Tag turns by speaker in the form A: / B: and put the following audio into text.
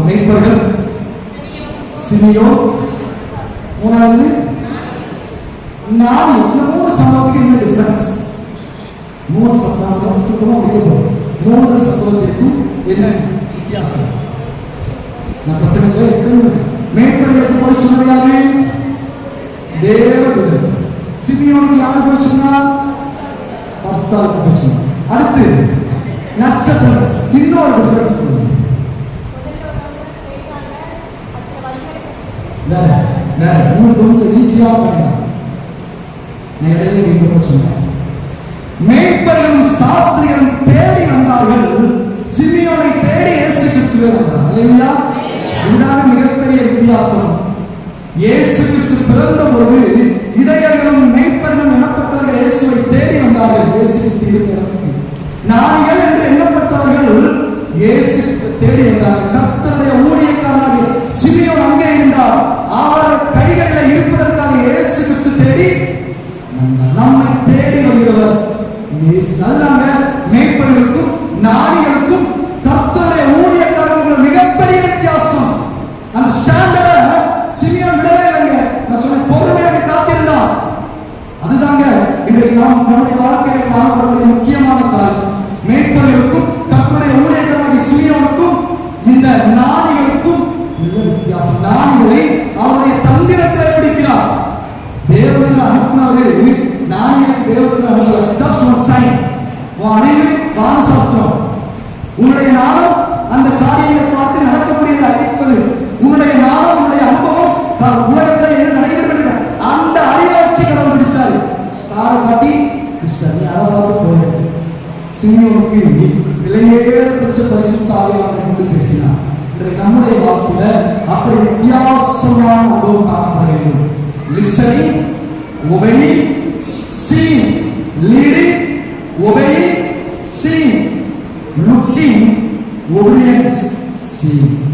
A: சொல்லுவாங்க மெய்ப்பர்கள் சிமியோ மூணாவது? நாலு. இந்த மூணு சம்பவத்துக்கு என்ன டிஃபரன்ஸ் மூணு சம்பவம். சுத்தமாக முடிக்க போறோம். மூன்று சம்பவத்திற்கும் என்ன வித்தியாசம்? நான் பிரசங்கத்தில் மேற்பர்களுக்கு போய் சொன்னது யாரு தேவதூதன் சிமியோனுக்கு யார் போய் சொன்னா பஸ்தாவுக்கு போய் சொன்னா அடுத்து நட்சத்திரம். இன்னொரு டிஃபரன்ஸ் பண்ணுவோம் வேற வேற உங்களுக்கு கொஞ்சம் ஈஸியாக பண்ணலாம் நான் இடையில வீட்டு சொன்னேன். மேய்ப்பர்களும் சாஸ்திரிகளும் தேடி வந்தார்கள். சிமியோனை தேடி இயேசு கிறிஸ்துவே வந்தார். இல்லைங்களா இதுதான் மிகப்பெரிய வித்தியாசம். இயேசு கிறிஸ்து பிறந்த போது இடையர்களும் மேய்ப்பர்களும் எனப்பட்டவர்கள் இயேசுவை தேடி வந்தார்கள். இயேசு கிறிஸ்து இருக்கிறார்கள் நாரிகள் என்று எண்ணப்பட்டவர்கள் இயேசு தேடி வந்தார்கள். கர்த்தருடைய ஊழியக்காரனாக சிமியோன் அதுதாங்க மேய்ப்பர்களுக்கும் நாரிகளுக்கும் கர்த்தருடைய ஊழியக்காரர்களுக்கும் மிகப்பெரிய வித்தியாசம். அந்த ஸ்டாண்டர்ட சிமியோன் விடவே இல்லைங்க. நான் சொன்ன பொறுமையாக காத்திருந்தான் அதுதாங்க இன்றைக்கு நாம் நம்முடைய வாழ்க்கையில் காணப்படக்கூடிய முக்கியமான காரியம் மேய்ப்பர்களுக்கும் கர்த்தருடைய ஊழியக்காரராகிய சிமியோனுக்கும் இந்த நாணிகளுக்கும் உங்களுடைய நாளும் அந்த காரியங்களை பார்த்து நடக்கக்கூடியதை அறிவிப்பது. உங்களுடைய நாளும் உங்களுடைய அனுபவம் உலகத்தில் என்ன நடைபெறுகிற அந்த அறிவை வச்சு கடவுள் பிடிச்சாரு. ஸ்டாரை காட்டி மிஸ்டர் யாராவது அதை பார்த்து விலையேற பட்ச விலையேறப்பட்ட பரிசுத்த ஆவியானவரை கொண்டு பேசினார். இன்றைக்கு நம்முடைய வாக்குல அப்படி வித்தியாசமான அனுபவம் காணப்பட வேண்டும். Listening ஒபெயி seeing leading ஒபெயி seeing looking obedience seeing